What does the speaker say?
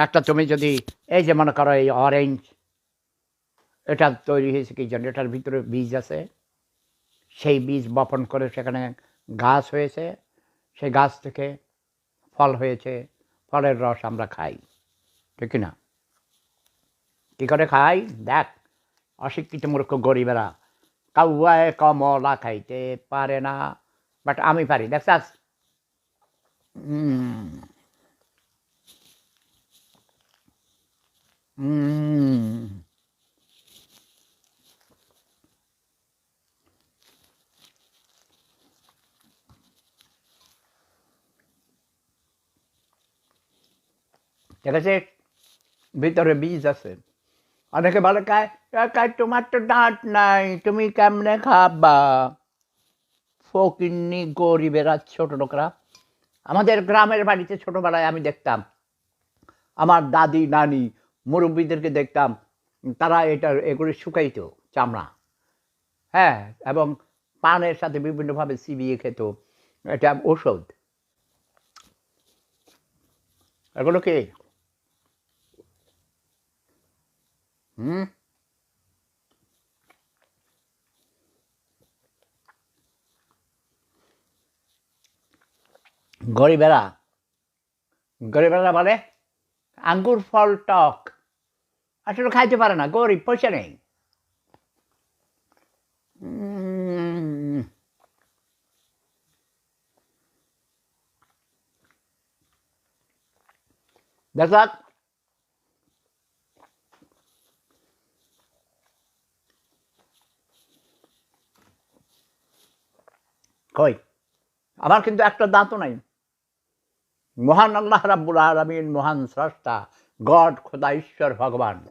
একটা তুমি যদি, এই যে মনে করো এই অরেঞ্জ এটা তৈরি হয়েছে কি জন্য এটার ভিতরে বীজ আছে। সেই বীজ বপন করে সেখানে গাছ হয়েছে। সেই গাছ থেকে ফল হয়েছে। ফলের রস আমরা খাই। ঠিক না? কী করে খাই? দেখ, অশিক্ষিত মূর্খ গরিবেরা। কাউয়ায় কমলা খাইতে পারে না। বাট আমি পারি, দেখছাস? হুম আছে ভিতরে বীজ আছে অনেকে বলে কায় তোমার তো দাঁত নাই তুমি কেমনে খাবা ফকিন্নি গরিবেরা ছোট লোকরা। আমাদের গ্রামের বাড়িতে ছোটবেলায় আমি দেখতাম, আমার দাদি, নানি মুরব্বীদেরকে দেখতাম, তারা এটা এগুলো শুকাইতো চামড়া। হ্যাঁ এবং পানের সাথে বিভিন্নভাবে চিবিয়ে খেত। এটা ঔষধ। এগুলো কি? হুম? গরিবেরা। গরিবেরা বলে আঙ্গুর ফল টক। আসলে খাইতে পারে না, গরিব, পয়সা নেই। দেখো কই? আমার কিন্তু একটা দাঁতও নাই। মহান আল্লাহ রাব্বুল আলমিন মহান স্রষ্টা গড খোদা ঈশ্বর ভগবান।